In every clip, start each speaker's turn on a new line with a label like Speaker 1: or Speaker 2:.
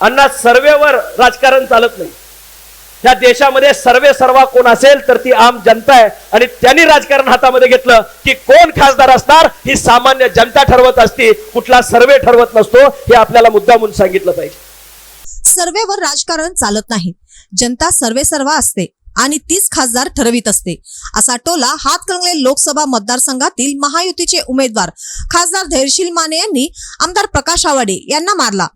Speaker 1: अण्णा सर्वेवर राजकारण चालत नाही. या देशामध्ये सर्वे सर्वा कोण असेल तर ती आम जनता आहे. आणि त्यांनी राजकारण हातामध्ये घेतलं की कोण खासदार असणार ही सामान्य जनता ठरवत असती. कुठला सर्वे ठरवत नसतो हे आपल्याला मुद्दामून सांगितलं पाहिजे.
Speaker 2: सर्वेवर राजकारण चालत नाही. जनता सर्वे सर्वा असते आणि तीच खासदार ठरवित असते. असा टोला हातकणंगले लोकसभा मतदारसंघातील महायुतीचे उमेदवार खासदार धैर्यशील माने यांनी आमदार प्रकाश आवाडे यांना मारला.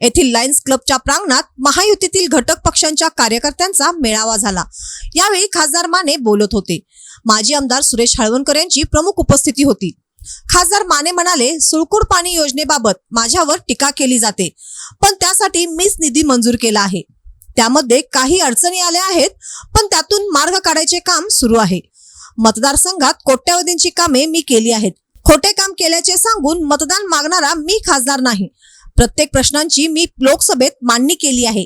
Speaker 2: येथील लायन्स क्लबच्या प्रांगणात महायुतीतील घटक पक्षांच्या कार्यकर्त्यांचा मेळावा झाला. यावेळी खासदार माने बोलत होते. माजी आमदार सुरेश हळवणकर यांची प्रमुख उपस्थिती होती. खासदार माने म्हणाले सुळकूर पाणी योजनेबाबत माझ्यावर टीका केली जाते पण त्यासाठी मीच निधी मंजूर केला आहे. त्यामध्ये काही अडचणी आल्या आहेत पण त्यातून मार्ग काढायचे काम सुरू आहे. मतदारसंघात कोट्यावधींची कामे मी केली आहेत. खोटे काम केल्याचे सांगून मतदान मागणारा मी खासदार नाही. प्रत्येक प्रश्नांची मी लोकसभेत मांडणी केली आहे.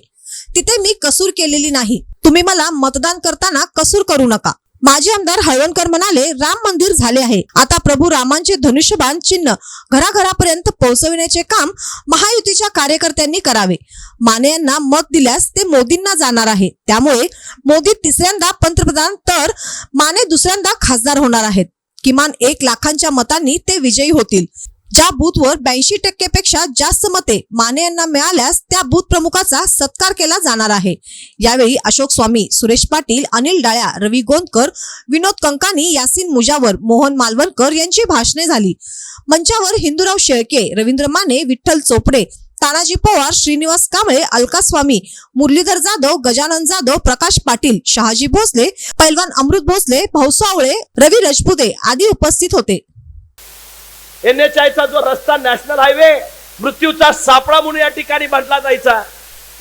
Speaker 2: तिथे मी कसूर केलेली नाही. तुम्ही मला मतदान करताना कसूर करू नका. माजी आमदार हळवणकर म्हणाले राम मंदिर झाले आहे. आता प्रभू रामांचे धनुष्यबाण चिन्ह घराघरापर्यंत पोहोचविण्याचे काम महायुतीच्या कार्यकर्त्यांनी करावे. माने यांना मत दिल्यास ते मोदींना जाणार आहे. त्यामुळे मोदी तिसऱ्यांदा पंतप्रधान तर माने दुसऱ्यांदा खासदार होणार आहेत. किमान एक लाखांच्या मतांनी ते विजयी होतील. ज्या बूथवर ब्याऐंशी टक्केपेक्षा जास्त मते माने यांना मिळाल्यास त्या बूथ प्रमुखाचा सत्कार केला जाणार आहे. यावेळी अशोक स्वामी सुरेश पाटील अनिल डाळ्या रवी गोंदकर विनोद कंकानी यासिन मुजावर मोहन मालवणकर यांची भाषणे झाली. मंचावर हिंदूराव शेळके रवींद्र माने विठ्ठल चोपडे तानाजी पवार श्रीनिवास कांबळे अलका स्वामी मुरलीधर जाधव गजानन जाधव प्रकाश पाटील शहाजी भोसले पैलवान अमृत भोसले भाऊसावळे रवी रजपुते आदी उपस्थित होते.
Speaker 1: एन एच आयचा जो रस्ता नॅशनल हायवे मृत्यूचा सापळा म्हणून या ठिकाणी म्हटला जायचा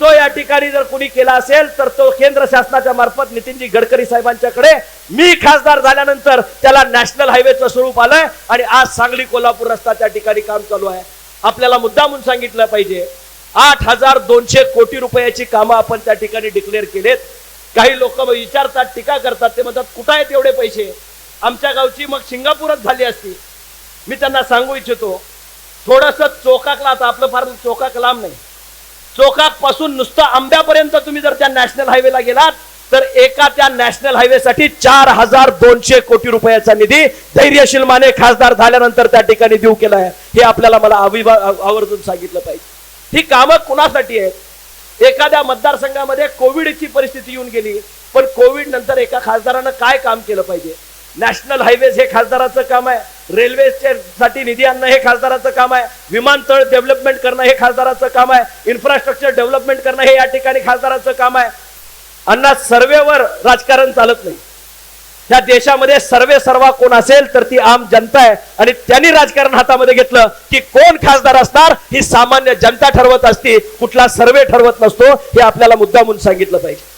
Speaker 1: तो या ठिकाणी जर कुणी केला असेल तर तो केंद्र शासनाच्या मार्फत नितीनजी गडकरी साहेबांच्याकडे मी खासदार झाल्यानंतर त्याला नॅशनल हायवेचं स्वरूप आलंय आणि आज सांगली कोल्हापूर रस्ता त्या ठिकाणी काम चालू आहे. आपल्याला मुद्दा म्हणून सांगितलं पाहिजे आठ हजार दोनशे कोटी रुपयाची कामं आपण त्या ठिकाणी डिक्लेअर केलेत. काही लोक विचारतात टीका करतात ते म्हणतात कुठं आहेत एवढे पैसे? आमच्या गावची मग सिंगापूरच झाली असती. मी त्यांना सांगू इच्छितो थोडस चोकाकला आता आपलं फार चोकाक लांब नाही. चोकाकपासून नुसतं आंब्यापर्यंत तुम्ही जर त्या नॅशनल हायवेला गेलात तर एका त्या नॅशनल हायवेसाठी चार हजार दोनशे कोटी रुपयाचा निधी धैर्यशील माने खासदार झाल्यानंतर त्या ठिकाणी देऊ केला आहे. हे आपल्याला मला अविभा आवर्जून सांगितलं पाहिजे. ही कामं कुणासाठी आहेत? एखाद्या मतदारसंघामध्ये कोविडची परिस्थिती येऊन गेली पण कोविड नंतर एका खासदारानं काय काम केलं पाहिजे? नॅशनल हायवेज हे खासदाराचं काम आहे. रेल्वेसाठी निधी आणणं हे खासदाराचं काम आहे. विमानतळ डेव्हलपमेंट करणं हे खासदाराचं काम आहे. इन्फ्रास्ट्रक्चर डेव्हलपमेंट करणं हे या ठिकाणी खासदाराचं काम आहे. अण्णा सर्वेवर राजकारण चालत नाही. या देशामध्ये सर्वे सर्वा कोण असेल तर ती आम जनता आहे. आणि त्यांनी राजकारण हातामध्ये घेतलं की कोण खासदार असणार ही सामान्य जनता ठरवत असती. कुठला सर्वे ठरवत नसतो हे आपल्याला मुद्दामून सांगितलं पाहिजे.